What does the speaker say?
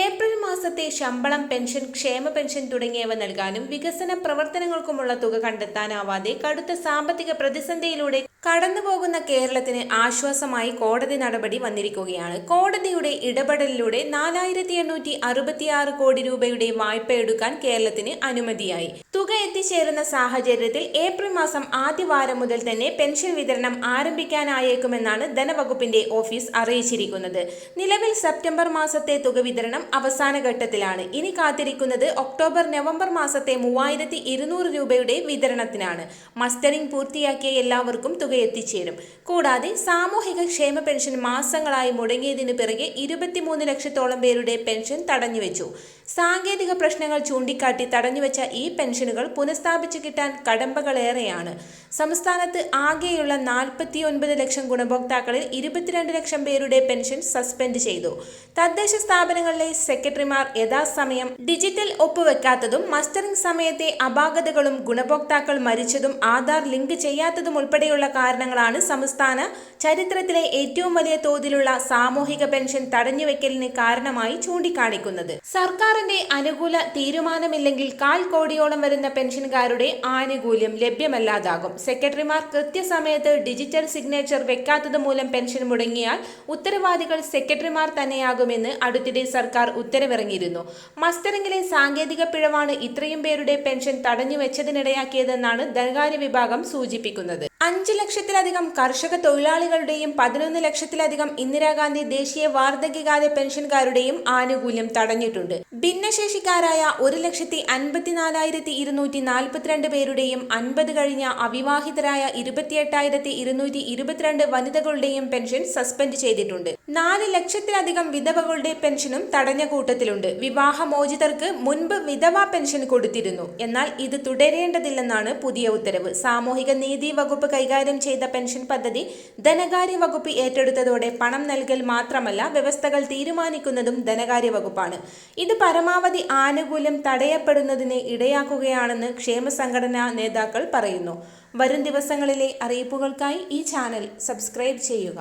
April മാസത്തെ ശമ്പളം pension ക്ഷേമ പെൻഷൻ തുടങ്ങിയവ നൽകാനും വികസന പ്രവർത്തനങ്ങൾക്കുമുള്ള തുക കണ്ടെത്താനാവാതെ കടുത്ത സാമ്പത്തിക പ്രതിസന്ധിയിലൂടെ കടന്നുപോകുന്ന കേരളത്തിന് ആശ്വാസമായി കോടതി നടപടി വന്നിരിക്കുകയാണ്. കോടതിയുടെ ഇടപെടലിലൂടെ നാലായിരത്തി എണ്ണൂറ്റി അറുപത്തിയാറ് കോടി രൂപയുടെ വായ്പ എടുക്കാൻ കേരളത്തിന് അനുമതിയായി. തുക എത്തിച്ചേരുന്ന സാഹചര്യത്തിൽ ഏപ്രിൽ മാസം ആദ്യ വാരം മുതൽ തന്നെ പെൻഷൻ വിതരണം ആരംഭിക്കാനായേക്കുമെന്നാണ് ധനവകുപ്പിന്റെ ഓഫീസ് അറിയിച്ചിരിക്കുന്നത്. നിലവിൽ സെപ്റ്റംബർ മാസത്തെ തുക വിതരണം അവസാന ഘട്ടത്തിലാണ്. ഇനി കാത്തിരിക്കുന്നത് ഒക്ടോബർ നവംബർ മാസത്തെ മൂവായിരത്തി ഇരുന്നൂറ് രൂപയുടെ വിതരണത്തിനാണ്. മസ്റ്ററിംഗ് പൂർത്തിയാക്കിയ എല്ലാവർക്കും തുക എത്തിച്ചേരും. കൂടാതെ സാമൂഹിക ക്ഷേമ പെൻഷൻ മാസങ്ങളായി മുടങ്ങിയതിനു പിറകെ ഇരുപത്തിമൂന്ന് ലക്ഷത്തോളം പേരുടെ പെൻഷൻ തടഞ്ഞുവെച്ചു. സാങ്കേതിക പ്രശ്നങ്ങൾ ചൂണ്ടിക്കാട്ടി തടഞ്ഞുവെച്ച ഈ പെൻഷനുകൾ പുനഃസ്ഥാപിച്ചു കിട്ടാൻ കടമ്പകളേറെയാണ്. സംസ്ഥാനത്ത് ആകെയുള്ള നാൽപ്പത്തി ഒൻപത് ലക്ഷം ഗുണഭോക്താക്കളിൽ ഇരുപത്തിരണ്ട് ലക്ഷം പേരുടെ പെൻഷൻ സസ്പെൻഡ് ചെയ്തു. തദ്ദേശ സ്ഥാപനങ്ങളിലെ സെക്രട്ടറിമാർ യഥാസമയം ഡിജിറ്റൽ ഒപ്പുവെക്കാത്തതും മസ്റ്ററിംഗ് സമയത്തെ അപാകതകളും ഗുണഭോക്താക്കൾ മരിച്ചതും ആധാർ ലിങ്ക് ചെയ്യാത്തതും ഉൾപ്പെടെയുള്ള കാരണങ്ങളാണ് സംസ്ഥാന ചരിത്രത്തിലെ ഏറ്റവും വലിയ തോതിലുള്ള സാമൂഹിക പെൻഷൻ തടഞ്ഞുവെക്കലിന് കാരണമായി ചൂണ്ടിക്കാണിക്കുന്നത്. സർക്കാരിന്റെ അനുകൂല തീരുമാനമില്ലെങ്കിൽ കാൽ കോടിയോളം വരുന്ന പെൻഷൻകാരുടെ ആനുകൂല്യം ലഭ്യമല്ലാതാകും. സെക്രട്ടറിമാർ കൃത്യസമയത്ത് ഡിജിറ്റൽ സിഗ്നേച്ചർ വെക്കാത്തത് മൂലം പെൻഷൻ മുടങ്ങിയാൽ ഉത്തരവാദികൾ സെക്രട്ടറിമാർ തന്നെയാകുമെന്ന് അടുത്തിടെ സർക്കാർ ഉത്തരവിറങ്ങിയിരുന്നു. മസ്റ്ററിംഗിലെ സാങ്കേതിക പിഴവാണ് ഇത്രയും പേരുടെ പെൻഷൻ തടഞ്ഞുവെച്ചതിനിടയാക്കിയതെന്നാണ് ധനകാര്യ വിഭാഗം സൂചിപ്പിക്കുന്നത്. അഞ്ച് ലക്ഷത്തിലധികം കർഷക തൊഴിലാളികളുടെയും പതിനൊന്ന് ലക്ഷത്തിലധികം ഇന്ദിരാഗാന്ധി ദേശീയ വാർദ്ധക്യകാല പെൻഷൻകാരുടെയും ആനുകൂല്യം തടഞ്ഞിട്ടുണ്ട്. ഭിന്നശേഷിക്കാരായ ഒരു ലക്ഷത്തി അൻപത്തിനാലായിരത്തി ഇരുന്നൂറ്റി നാൽപ്പത്തിരണ്ട് പേരുടെയും അൻപത് കഴിഞ്ഞ അവിവാഹിതരായ ഇരുപത്തിയെട്ടായിരത്തി ഇരുന്നൂറ്റി ഇരുപത്തിരണ്ട് വനിതകളുടെയും പെൻഷൻ സസ്പെൻഡ് ചെയ്തിട്ടുണ്ട്. നാല് ലക്ഷത്തിലധികം വിധവകളുടെ പെൻഷനും തടഞ്ഞ കൂട്ടത്തിലുണ്ട്. വിവാഹമോചിതർക്ക് മുൻപ് വിധവ പെൻഷൻ കൊടുത്തിരുന്നു. എന്നാൽ ഇത് തുടരേണ്ടതില്ലെന്നാണ് പുതിയ ഉത്തരവ്. സാമൂഹിക നീതി വകുപ്പ് കൈകാര്യം ചെയ്ത പെൻഷൻ പദ്ധതി ധനകാര്യ വകുപ്പ് ഏറ്റെടുത്തതോടെ പണം നൽകൽ മാത്രമല്ല വ്യവസ്ഥകൾ തീരുമാനിക്കുന്നതും ധനകാര്യ വകുപ്പാണ്. ഇത് പരമാവധി ആനുകൂല്യം തടയപ്പെടുന്നതിന് ഇടയാക്കുകയാണെന്ന് ക്ഷേമ സംഘടനാ നേതാക്കൾ പറയുന്നു. വരും ദിവസങ്ങളിലെ അറിയിപ്പുകൾക്കായി ഈ ചാനൽ സബ്സ്ക്രൈബ് ചെയ്യുക.